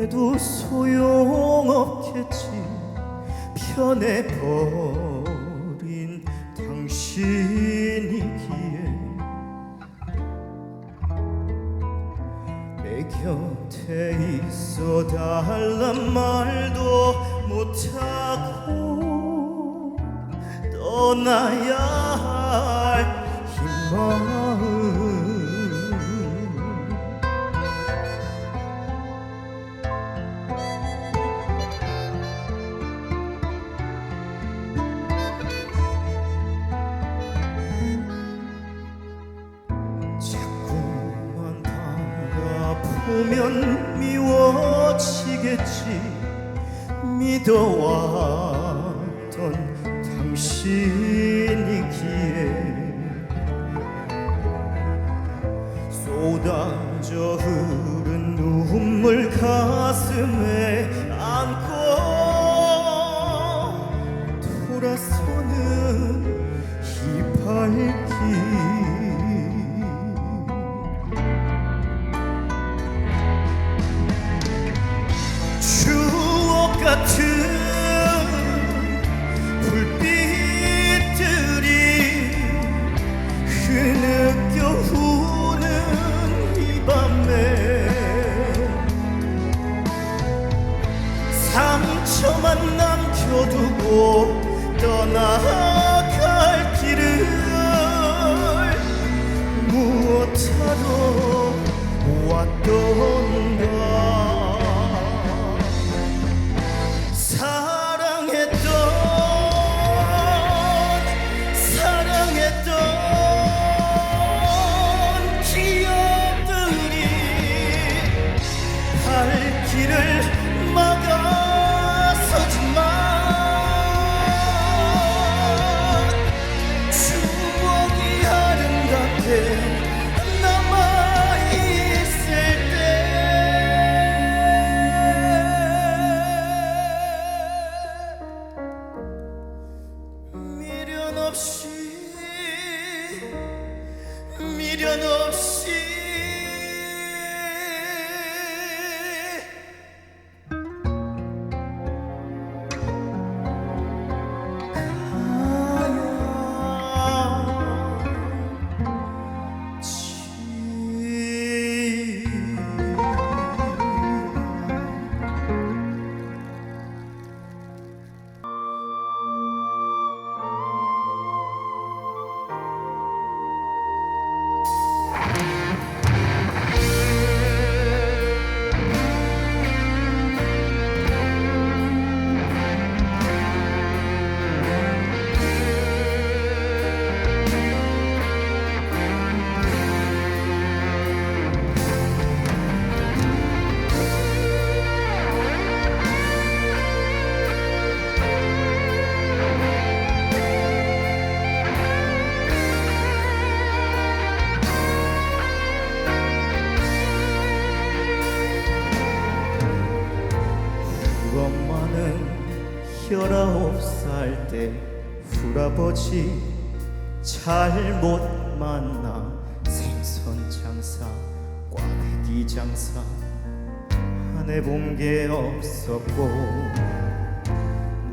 그래도 소용없겠지. 변해버린 당신이기에 내 곁에 있어 달란 말도 못하고 떠나야 할이마 보면 미워지겠지. 믿어왔던 당신이기에 쏟아져 흐른 눈물 가슴에 안고 미련 없이 미련 없이 열아홉 살때 후아버지 잘못 만나 생선 장사 꽈배기 장사. 안 해본 게 없었고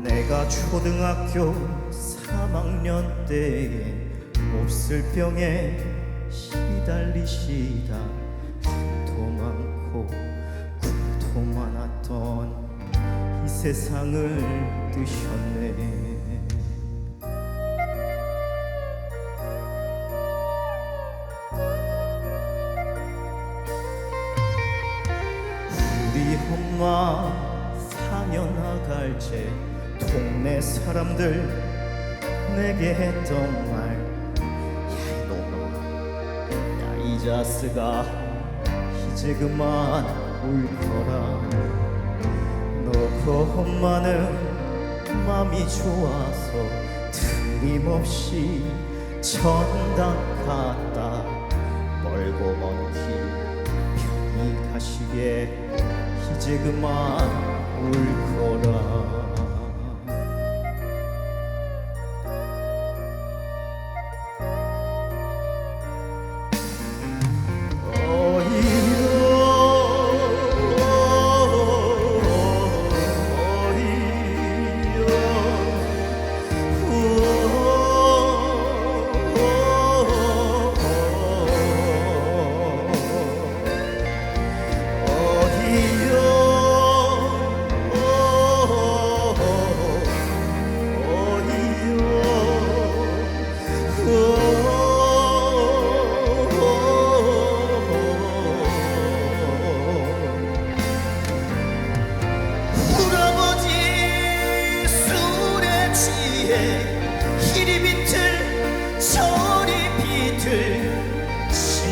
내가 초등학교 3학년 때에 몹쓸 병에 시달리시다. 힘도 많고 세상을 뜨셨네. 우리 엄마 사녀 나갈 때 동네 사람들 내게 했던 말. 야 이놈아. 야 이 자스가 이제 그만 울 거라. 너 그 엄마는 맘이 좋아서 틀림없이 전당 갔다. 멀고 먼 길 편히 가시게. 이제 그만 울 거라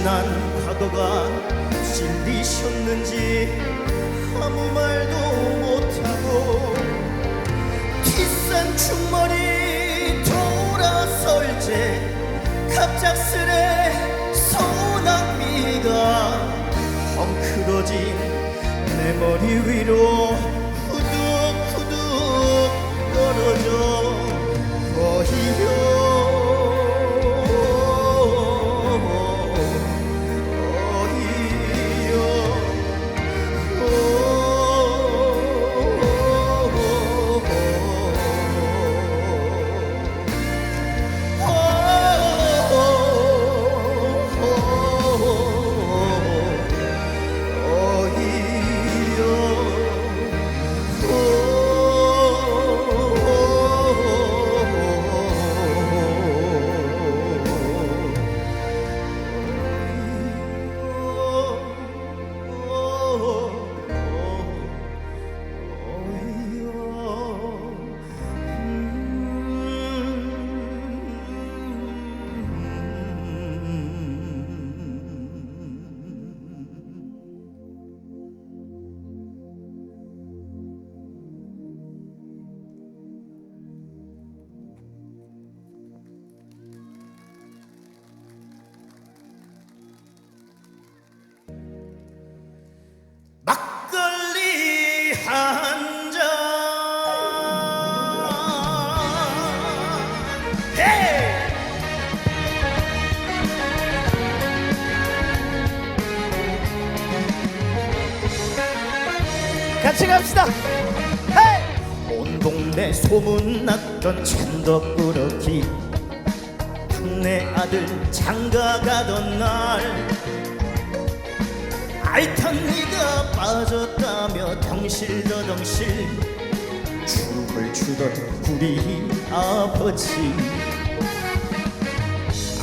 지난 과거가 찔리셨는지 아무 말도 못하고 뒷산 충머리 돌아설 때 갑작스레 소나비가 헝클어진 내 머리 위로 같이 갑시다. 헤이! 온 동네 소문났던 천덕꾸러기 국내 아들 장가 가던 날 알탄 니가 빠졌다며 덩실더덩실 춤을 추던 우리 아버지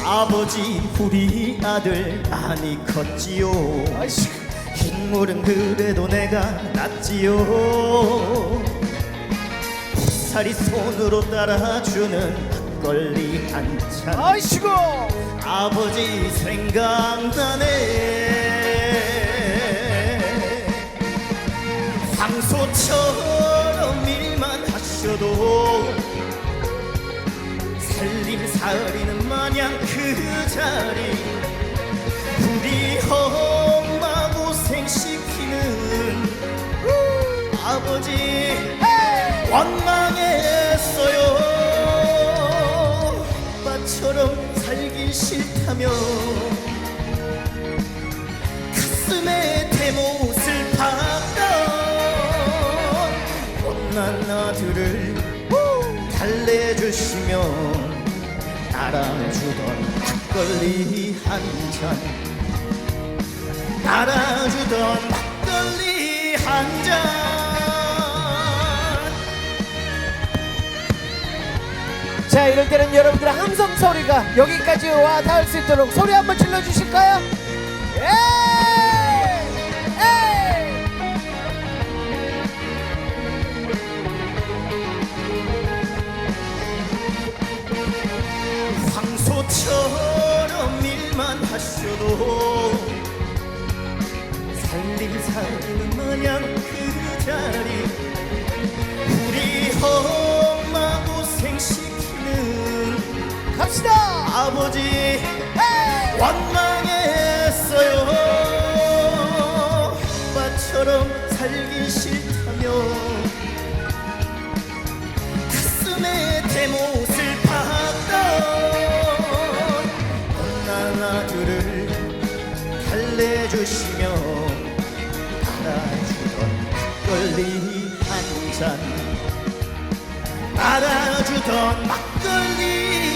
아버지 우리 아들 많이 컸지요 아이씨. 흰물은 그래도 내가 낫지요. 살이 손으로 따라주는 막걸리 한잔. 아이씨고. 아버지 생각나네. 황소처럼 일만 하셔도 살림 살이는 마냥 그 자리 아버지! 원망했어요. 아빠처럼 살기 싫다며. 가슴에 대못을 박던 못난 아들을 달래주시며 따라주던 막걸리 한잔. 따라주던 막걸리 한잔 자, 이럴 때는 여러분들의 함성 소리가 여기까지 와 닿을 수 있도록 소리 한번 질러 주실까요? 에이! 에이! 황소처럼 일만 하셔도 살림살이는 마냥 그 자리 우리 엄마 고생시키는 갑시다. 아버지 에이! 원망했어요 아빠처럼 살기 싫다며 가슴에 대못을 박던 못난 아 들을 달래주시며 따라주던 막걸리 한잔 따 라주던 막걸리